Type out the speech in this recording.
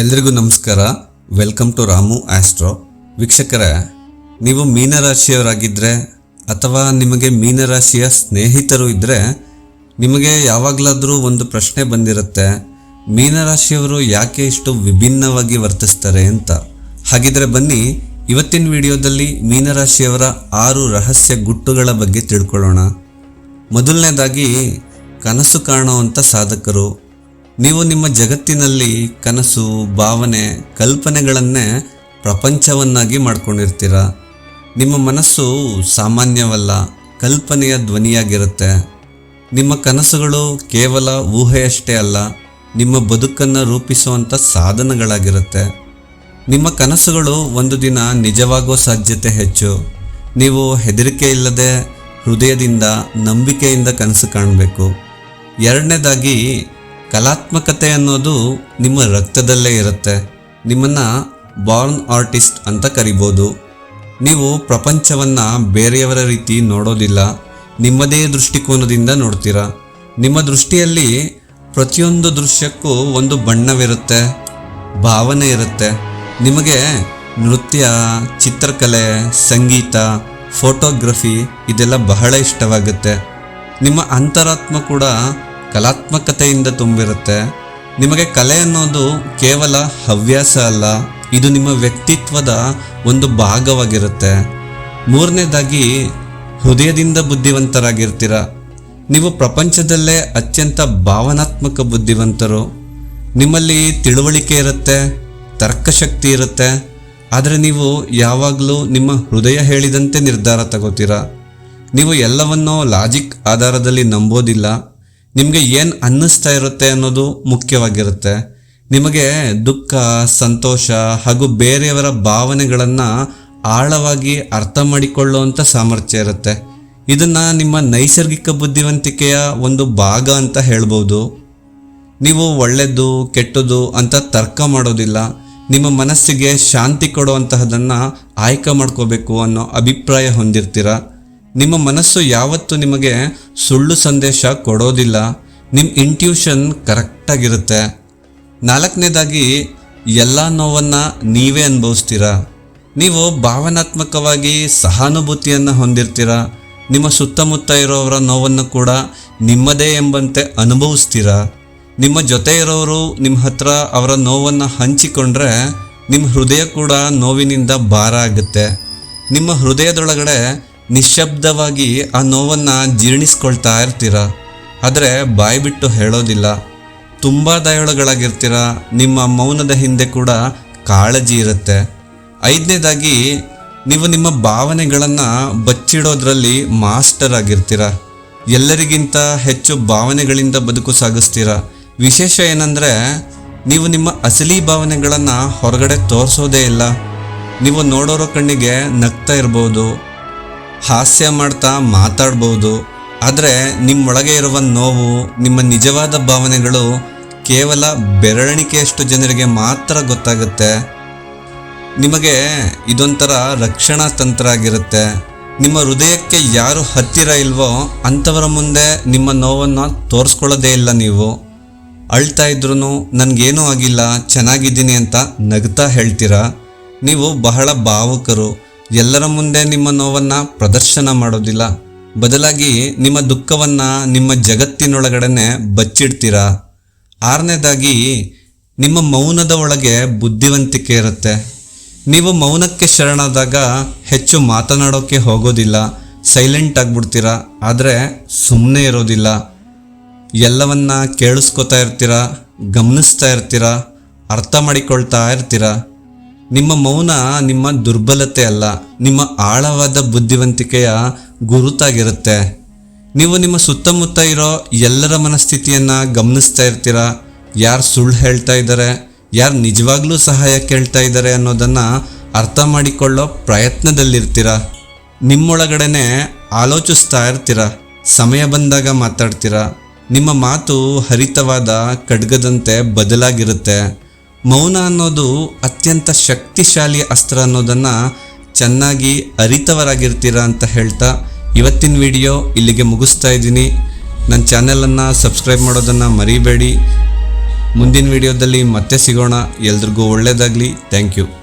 ಎಲ್ರಿಗೂ ನಮಸ್ಕಾರ. Welcome to Ramu astro ವೀಕ್ಷಕರೇ, ನೀವು ಮೀನರಾಶಿಯವರಾಗಿದ್ದರೆ ಅಥವಾ ನಿಮಗೆ ಮೀನರಾಶಿಯ ಸ್ನೇಹಿತರು ಇದ್ದರೆ ನಿಮಗೆ ಯಾವಾಗಲಾದರೂ ಒಂದು ಪ್ರಶ್ನೆ ಬಂದಿರುತ್ತೆ, ಮೀನರಾಶಿಯವರು ಯಾಕೆ ಇಷ್ಟು ವಿಭಿನ್ನವಾಗಿ ವರ್ತಿಸ್ತಾರೆ ಅಂತ. ಹಾಗಿದ್ರೆ ಬನ್ನಿ, ಇವತ್ತಿನ ವಿಡಿಯೋದಲ್ಲಿ ಮೀನರಾಶಿಯವರ ಆರು ರಹಸ್ಯ ಗುಟ್ಟುಗಳ ಬಗ್ಗೆ ತಿಳ್ಕೊಳ್ಳೋಣ. ಮೊದಲನೇದಾಗಿ, ಕನಸು ಕಾಣುವಂಥ ಸಾಧಕರು ನೀವು ನಿಮ್ಮ ಜಗತ್ತಿನಲ್ಲಿ ಕನಸು, ಭಾವನೆ, ಕಲ್ಪನೆಗಳನ್ನೇ ಪ್ರಪಂಚವನ್ನಾಗಿ ಮಾಡ್ಕೊಂಡಿರ್ತೀರ. ನಿಮ್ಮ ಮನಸ್ಸು ಸಾಮಾನ್ಯವಲ್ಲ, ಕಲ್ಪನೆಯ ಧ್ವನಿಯಾಗಿರುತ್ತೆ. ನಿಮ್ಮ ಕನಸುಗಳು ಕೇವಲ ಊಹೆಯಷ್ಟೇ ಅಲ್ಲ, ನಿಮ್ಮ ಬದುಕನ್ನು ರೂಪಿಸುವಂಥ ಸಾಧನಗಳಾಗಿರುತ್ತೆ. ನಿಮ್ಮ ಕನಸುಗಳು ಒಂದು ದಿನ ನಿಜವಾಗೋ ಸಾಧ್ಯತೆ ಹೆಚ್ಚು. ನೀವು ಹೆದರಿಕೆ ಇಲ್ಲದೆ, ಹೃದಯದಿಂದ, ನಂಬಿಕೆಯಿಂದ ಕನಸು ಕಾಣಬೇಕು. ಎರಡನೇದಾಗಿ ಕಲಾತ್ಮಕತೆ ಅನ್ನೋದು ನಿಮ್ಮ ರಕ್ತದಲ್ಲೇ ಇರುತ್ತೆ. ನಿಮ್ಮನ್ನು ಬಾರ್ನ್ ಆರ್ಟಿಸ್ಟ್ ಅಂತ ಕರಿಬೋದು. ನೀವು ಪ್ರಪಂಚವನ್ನು ಬೇರೆಯವರ ರೀತಿ ನೋಡೋದಿಲ್ಲ. ನಿಮ್ಮದೇ ದೃಷ್ಟಿಕೋನದಿಂದ ನೋಡ್ತೀರಾ. ನಿಮ್ಮ ದೃಷ್ಟಿಯಲ್ಲಿ ಪ್ರತಿಯೊಂದು ದೃಶ್ಯಕ್ಕೂ ಒಂದು ಬಣ್ಣವಿರುತ್ತೆ. ಭಾವನೆ ಇರುತ್ತೆ. ನಿಮಗೆ ನೃತ್ಯ, ಚಿತ್ರಕಲೆ, ಸಂಗೀತ ಫೋಟೋಗ್ರಫಿ ಇದೆಲ್ಲ ಬಹಳ ಇಷ್ಟವಾಗುತ್ತೆ. ನಿಮ್ಮ ಅಂತರಾತ್ಮ ಕೂಡ ಕಲಾತ್ಮಕತೆಯಿಂದ ತುಂಬಿರುತ್ತೆ. ನಿಮಗೆ ಕಲೆ ಅನ್ನೋದು ಕೇವಲ ಹವ್ಯಾಸ ಅಲ್ಲ, ಇದು ನಿಮ್ಮ ವ್ಯಕ್ತಿತ್ವದ ಒಂದು ಭಾಗವಾಗಿರುತ್ತೆ. ಮೂರನೇದಾಗಿ, ಹೃದಯದಿಂದ ಬುದ್ಧಿವಂತರಾಗಿರ್ತೀರ. ನೀವು ಪ್ರಪಂಚದಲ್ಲೇ ಅತ್ಯಂತ ಭಾವನಾತ್ಮಕ ಬುದ್ಧಿವಂತರು. ನಿಮ್ಮಲ್ಲಿ ತಿಳುವಳಿಕೆ ಇರುತ್ತೆ, ತರ್ಕಶಕ್ತಿ ಇರುತ್ತೆ. ಆದರೆ ನೀವು ಯಾವಾಗಲೂ ನಿಮ್ಮ ಹೃದಯ ಹೇಳಿದಂತೆ ನಿರ್ಧಾರ ತಗೋತೀರ. ನೀವು ಎಲ್ಲವನ್ನೂ ಲಾಜಿಕ್ ಆಧಾರದಲ್ಲಿ ನಂಬೋದಿಲ್ಲ. ನಿಮಗೆ ಏನು ಅನ್ನಿಸ್ತಾ ಇರುತ್ತೆ ಅನ್ನೋದು ಮುಖ್ಯವಾಗಿರುತ್ತೆ. ನಿಮಗೆ ದುಃಖ, ಸಂತೋಷ ಹಾಗೂ ಬೇರೆಯವರ ಭಾವನೆಗಳನ್ನು ಆಳವಾಗಿ ಅರ್ಥ ಮಾಡಿಕೊಳ್ಳುವಂಥ ಸಾಮರ್ಥ್ಯ ಇರುತ್ತೆ. ಇದನ್ನು ನಿಮ್ಮ ನೈಸರ್ಗಿಕ ಬುದ್ಧಿವಂತಿಕೆಯ ಒಂದು ಭಾಗ ಅಂತ ಹೇಳ್ಬೋದು. ನೀವು ಒಳ್ಳೆಯದು ಕೆಟ್ಟದ್ದು ಅಂತ ತರ್ಕ ಮಾಡೋದಿಲ್ಲ. ನಿಮ್ಮ ಮನಸ್ಸಿಗೆ ಶಾಂತಿ ಕೊಡುವಂತಹದನ್ನು ಆಯ್ಕೆ ಮಾಡ್ಕೋಬೇಕು ಅನ್ನೋ ಅಭಿಪ್ರಾಯ ಹೊಂದಿರ್ತೀರ. ನಿಮ್ಮ ಮನಸ್ಸು ಯಾವತ್ತೂ ನಿಮಗೆ ಸುಳ್ಳು ಸಂದೇಶ ಕೊಡೋದಿಲ್ಲ. ನಿಮ್ಮ ಇಂಟ್ಯೂಷನ್ ಕರೆಕ್ಟಾಗಿರುತ್ತೆ ನಾಲ್ಕನೇದಾಗಿ, ಎಲ್ಲ ನೋವನ್ನು ನೀವೇ ಅನುಭವಿಸ್ತೀರ? ನೀವು ಭಾವನಾತ್ಮಕವಾಗಿ ಸಹಾನುಭೂತಿಯನ್ನು ಹೊಂದಿರ್ತೀರ? ನಿಮ್ಮ ಸುತ್ತಮುತ್ತ ಇರೋವರ ನೋವನ್ನು ಕೂಡ ನಿಮ್ಮದೇ ಎಂಬಂತೆ ಅನುಭವಿಸ್ತೀರ? ನಿಮ್ಮ ಜೊತೆ ಇರೋರು ನಿಮ್ಮ ಹತ್ರ ಅವರ ನೋವನ್ನು ಹಂಚಿಕೊಂಡ್ರೆ ನಿಮ್ಮ ಹೃದಯ ಕೂಡ ನೋವಿನಿಂದ ಭಾರ ಆಗುತ್ತೆ. ನಿಮ್ಮ ಹೃದಯದೊಳಗಡೆ ನಿಶ್ಶಬ್ದವಾಗಿ ಆ ನೋವನ್ನು ಜೀರ್ಣಿಸ್ಕೊಳ್ತಾ ಇರ್ತೀರ. ಆದರೆ ಬಾಯಿ ಬಿಟ್ಟು ಹೇಳೋದಿಲ್ಲ. ತುಂಬ ದಯಾಳುಗಳಾಗಿರ್ತೀರ. ನಿಮ್ಮ ಮೌನದ ಹಿಂದೆ ಕೂಡ ಕಾಳಜಿ ಇರುತ್ತೆ. ಐದನೇದಾಗಿ, ನೀವು ನಿಮ್ಮ ಭಾವನೆಗಳನ್ನು ಬಚ್ಚಿಡೋದ್ರಲ್ಲಿ ಮಾಸ್ಟರ್ ಆಗಿರ್ತೀರ. ಎಲ್ಲರಿಗಿಂತ ಹೆಚ್ಚು ಭಾವನೆಗಳಿಂದ ಬದುಕು ಸಾಗಿಸ್ತೀರ. ವಿಶೇಷ ಏನಂದರೆ, ನೀವು ನಿಮ್ಮ ಅಸಲಿ ಭಾವನೆಗಳನ್ನು ಹೊರಗಡೆ ತೋರಿಸೋದೇ ಇಲ್ಲ. ನೀವು ನೋಡೋರೋ ಕಣ್ಣಿಗೆ ನಗ್ತಾ ಇರ್ಬೋದು. ಹಾಸ್ಯ ಮಾಡ್ತಾ ಮಾತಾಡ್ಬೋದು. ಆದರೆ ನಿಮ್ಮೊಳಗೆ ಇರುವ ನೋವು, ನಿಮ್ಮ ನಿಜವಾದ ಭಾವನೆಗಳು ಕೇವಲ ಬೆರಳಿಕೆಯಷ್ಟು ಜನರಿಗೆ ಮಾತ್ರ ಗೊತ್ತಾಗುತ್ತೆ. ನಿಮಗೆ ಇದೊಂಥರ ರಕ್ಷಣಾ ತಂತ್ರ ಆಗಿರುತ್ತೆ. ನಿಮ್ಮ ಹೃದಯಕ್ಕೆ ಯಾರು ಹತ್ತಿರ ಇಲ್ವೋ ಅಂಥವರ ಮುಂದೆ ನಿಮ್ಮ ನೋವನ್ನು ತೋರಿಸ್ಕೊಳ್ಳೋದೇ ಇಲ್ಲ ನೀವು. ಅಳ್ತಾ ಇದ್ರೂ ನನಗೇನೂ ಆಗಿಲ್ಲ, ಚೆನ್ನಾಗಿದ್ದೀನಿ ಅಂತ ನಗ್ತಾ ಹೇಳ್ತೀರಾ? ನೀವು ಬಹಳ ಭಾವುಕರು. ಎಲ್ಲರ ಮುಂದೆ ನಿಮ್ಮ ನೋವನ್ನು ಪ್ರದರ್ಶನ ಮಾಡೋದಿಲ್ಲ. ಬದಲಾಗಿ ನಿಮ್ಮ ದುಃಖವನ್ನು ನಿಮ್ಮ ಜಗತ್ತಿನೊಳಗಡೆನೆ ಬಚ್ಚಿಡ್ತೀರಾ? ಆರನೇದಾಗಿ, ನಿಮ್ಮ ಮೌನದ ಒಳಗೆ ಬುದ್ಧಿವಂತಿಕೆ ಇರುತ್ತೆ. ನೀವು ಮೌನಕ್ಕೆ ಶರಣಾದಾಗ ಹೆಚ್ಚು ಮಾತನಾಡೋಕ್ಕೆ ಹೋಗೋದಿಲ್ಲ. ಸೈಲೆಂಟ್ ಆಗಿಬಿಡ್ತೀರಾ? ಆದರೆ ಸುಮ್ಮನೆ ಇರೋದಿಲ್ಲ. ಎಲ್ಲವನ್ನ ಕೇಳಿಸ್ಕೊತಾ ಇರ್ತೀರಾ? ಗಮನಿಸ್ತಾ ಇರ್ತೀರಾ? ಅರ್ಥ ಮಾಡಿಕೊಳ್ತಾ ಇರ್ತೀರ? ನಿಮ್ಮ ಮೌನ ನಿಮ್ಮ ದುರ್ಬಲತೆ ಅಲ್ಲ, ನಿಮ್ಮ ಆಳವಾದ ಬುದ್ಧಿವಂತಿಕೆಯ ಗುರುತಾಗಿರುತ್ತೆ. ನೀವು ನಿಮ್ಮ ಸುತ್ತಮುತ್ತ ಇರೋ ಎಲ್ಲರ ಮನಸ್ಥಿತಿಯನ್ನು ಗಮನಿಸ್ತಾ ಇರ್ತೀರ? ಯಾರು ಸುಳ್ಳು ಹೇಳ್ತಾ ಇದ್ದಾರೆ? ಯಾರು ನಿಜವಾಗ್ಲೂ ಸಹಾಯ ಕೇಳ್ತಾ ಇದ್ದಾರೆ ಅನ್ನೋದನ್ನು ಅರ್ಥ ಮಾಡಿಕೊಳ್ಳೋ ಪ್ರಯತ್ನದಲ್ಲಿರ್ತೀರ? ನಿಮ್ಮೊಳಗಡೆನೆ ಆಲೋಚಿಸ್ತಾ ಇರ್ತೀರ? ಸಮಯ ಬಂದಾಗ ಮಾತಾಡ್ತೀರ? ನಿಮ್ಮ ಮಾತು ಹರಿತವಾದ ಖಡ್ಗದಂತೆ ಬದಲಾಗಿರುತ್ತೆ. ಮೌನ ಅನ್ನೋದು ಅತ್ಯಂತ ಶಕ್ತಿಶಾಲಿ ಅಸ್ತ್ರ ಅನ್ನೋದನ್ನು ಚೆನ್ನಾಗಿ ಅರಿತವರಾಗಿರ್ತೀರ ಅಂತ ಹೇಳ್ತಾ ಇವತ್ತಿನ ವಿಡಿಯೋ ಇಲ್ಲಿಗೆ ಮುಗಿಸ್ತಾ ಇದ್ದೀನಿ. ನನ್ನ ಚಾನೆಲನ್ನು ಸಬ್ಸ್ಕ್ರೈಬ್ ಮಾಡೋದನ್ನು ಮರಿಬೇಡಿ. ಮುಂದಿನ ವಿಡಿಯೋದಲ್ಲಿ ಮತ್ತೆ ಸಿಗೋಣ. ಎಲ್ರಿಗೂ ಒಳ್ಳೆಯದಾಗಲಿ ಥ್ಯಾಂಕ್ ಯು.